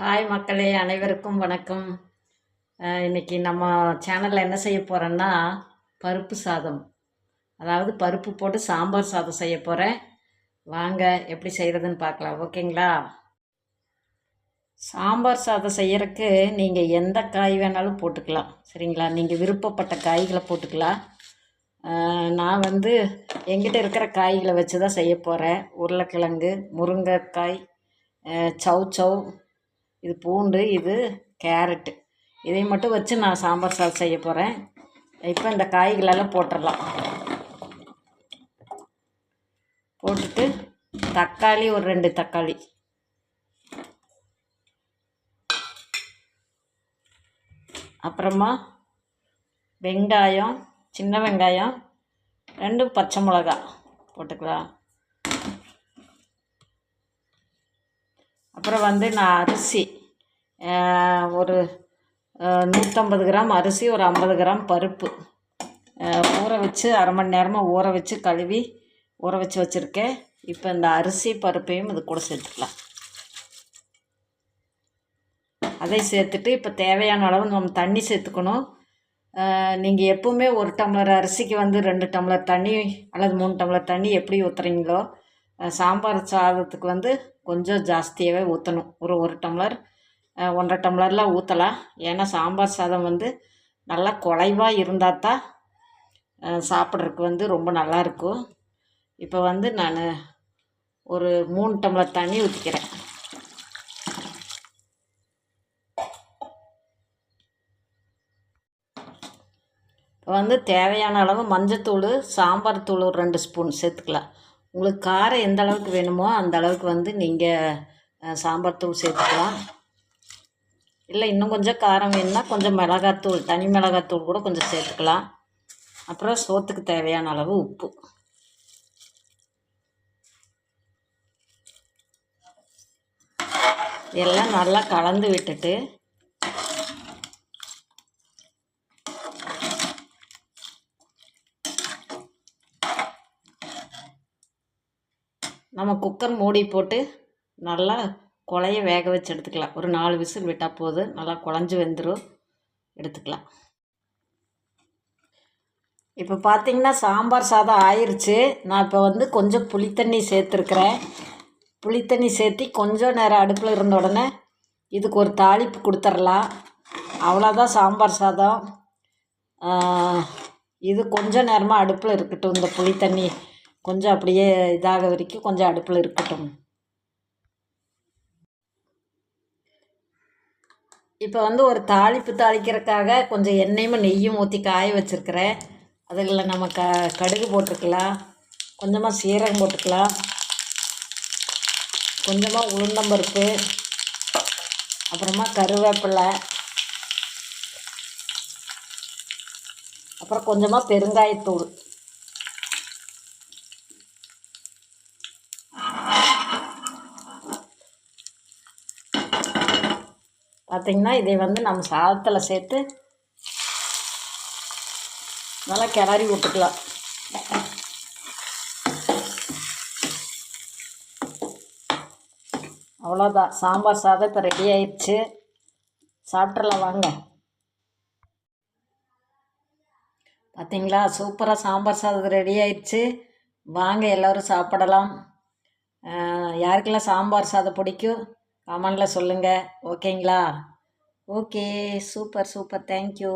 Hi மக்களே அனைவருக்கும் வணக்கம். இன்றைக்கி இன்னைக்கு நம்ம சேனலில் என்ன செய்ய போகிறோன்னா பருப்பு சாதம். அதாவது பருப்பு போட்டு சாம்பார் சாதம் செய்ய போகிறேன் வாங்க எப்படி செய்கிறதுன்னு பார்க்கலாம். ஓகேங்களா? சாம்பார் சாதம் செய்யறதுக்கு நீங்கள் எந்த காய் வேணாலும் போட்டுக்கலாம். சரிங்களா? நீங்கள் விருப்பப்பட்ட காய்களை போட்டுக்கலாம். நான் வந்து எங்கிட்ட இருக்கிற காய்களை வச்சு தான் செய்ய போகிறேன் உருளைக்கிழங்கு முருங்கைக்காய் சவ் சவ் சௌ இது பூண்டு இது கேரட்டு இதை மட்டும் வச்சு நான் சாம்பார் சாதம் செய்ய போகிறேன் இப்போ இந்த காய்களெல்லாம் போட்டுடலாம். போட்டுட்டு தக்காளி ஒரு ரெண்டு தக்காளி. அப்புறமா வெங்காயம் சின்ன வெங்காயம் ரெண்டு பச்சை மிளகா போட்டுக்கலாம். அப்புறம் வந்து நான் அரிசி ஒரு நூற்றம்பது கிராம் அரிசி ஒரு ஐம்பது கிராம் பருப்பு. ஊற வச்சு அரை மணி நேரமாக ஊற வச்சு கழுவி ஊற வச்சு வச்சுருக்கேன். இப்போ இந்த அரிசி பருப்பையும் இது கூட சேர்த்துக்கலாம். அதை சேர்த்துட்டு இப்போ தேவையான அளவு நம்ம தண்ணி சேர்த்துக்கணும். நீங்கள் எப்பவுமே ஒரு டம்ளர் அரிசிக்கு வந்து ரெண்டு டம்ளர் தண்ணி அல்லது மூணு டம்ளர் தண்ணி எப்படி ஊற்றுறீங்களோ சாம்பார் சாதத்துக்கு வந்து கொஞ்சம் ஜாஸ்தியாகவே ஊற்றணும் ஒரு ஒரு டம்ளர் ஒன்றரை டம்ளர்லாம் ஊற்றலாம் ஏன்னா சாம்பார் சாதம் வந்து நல்லா குழைவாக இருந்தால் தான் சாப்பிட்றதுக்கு வந்து ரொம்ப நல்லாயிருக்கும் இப்போ வந்து நான் ஒரு மூணு டம்ளர் தண்ணி ஊற்றிக்கிறேன் இப்போ வந்து தேவையான அளவு மஞ்சத்தூள் சாம்பார் தூள் ஒரு ரெண்டு ஸ்பூன் சேர்த்துக்கலாம். உங்களுக்கு காரம் எந்த அளவுக்கு வேணுமோ அந்த அளவுக்கு வந்து நீங்கள் சாம்பார் தூள் சேர்த்துக்கலாம். இல்லை இன்னும் கொஞ்சம் காரம் வேணும்னா கொஞ்சம் மிளகாத்தூள் தனி மிளகாத்தூள் கூட கொஞ்சம் சேர்த்துக்கலாம். அப்புறம் சோத்துக்கு தேவையான அளவு உப்பு. எல்லாம் நல்லா கலந்து விட்டுட்டு நம்ம குக்கர் மூடி போட்டு நல்லா குழைய வேக வச்சு எடுத்துக்கலாம். ஒரு நாலு விசில் விட்டால் போதும். நல்லா குழஞ்சி வெந்துடும் எடுத்துக்கலாம். இப்போ பார்த்தீங்கன்னா சாம்பார் சாதம் ஆயிடுச்சு நான் இப்போ வந்து கொஞ்சம் புளித்தண்ணி சேர்த்துருக்குறேன். புளித்தண்ணி சேர்த்தி கொஞ்சம் நேரம் அடுப்பில் இருந்த உடனே இதுக்கு ஒரு தாளிப்பு கொடுத்துர்லாம். அவ்வளோதான் சாம்பார் சாதம். இது கொஞ்சம் நேரமாக அடுப்பில் இருக்கட்டும். இந்த புளித்தண்ணி கொஞ்சம் அப்படியே இதாக வரைக்கும் கொஞ்சம் அடுப்பில் இருக்கட்டும். இப்போ வந்து ஒரு தாளிப்பு தாளிக்கிறதுக்காக கொஞ்சம் எண்ணெயும் நெய்யும் ஊற்றி காய வச்சுருக்கிறேன். அதில் நம்ம க கடுகு போட்டிருக்கலாம் கொஞ்சமாக சீரகம் போட்டுக்கலாம். கொஞ்சமாக உளுந்தம்பருப்பு அப்புறமா கருவேப்பிலை. அப்புறம் கொஞ்சமாக பெருங்காயத்தூள். பார்த்திங்கன்னா இதை வந்து நம்ம சாதத்தில் சேர்த்து நல்லா கிளறி விட்டுக்கலாம். அவ்வளோதான் சாம்பார் சாதம் இப்போ ரெடி ஆயிடுச்சு. சாப்பிட்றலாம் வாங்க. பார்த்தீங்களா சூப்பராக சாம்பார் சாதம் ரெடி ஆயிடுச்சு. வாங்க எல்லோரும் சாப்பிடலாம். யாருக்கெல்லாம் சாம்பார் சாதம் பிடிக்கும்? கமெண்டில் சொல்லுங்கள் ஓகேங்களா? Okay super super. தேங்க்யூ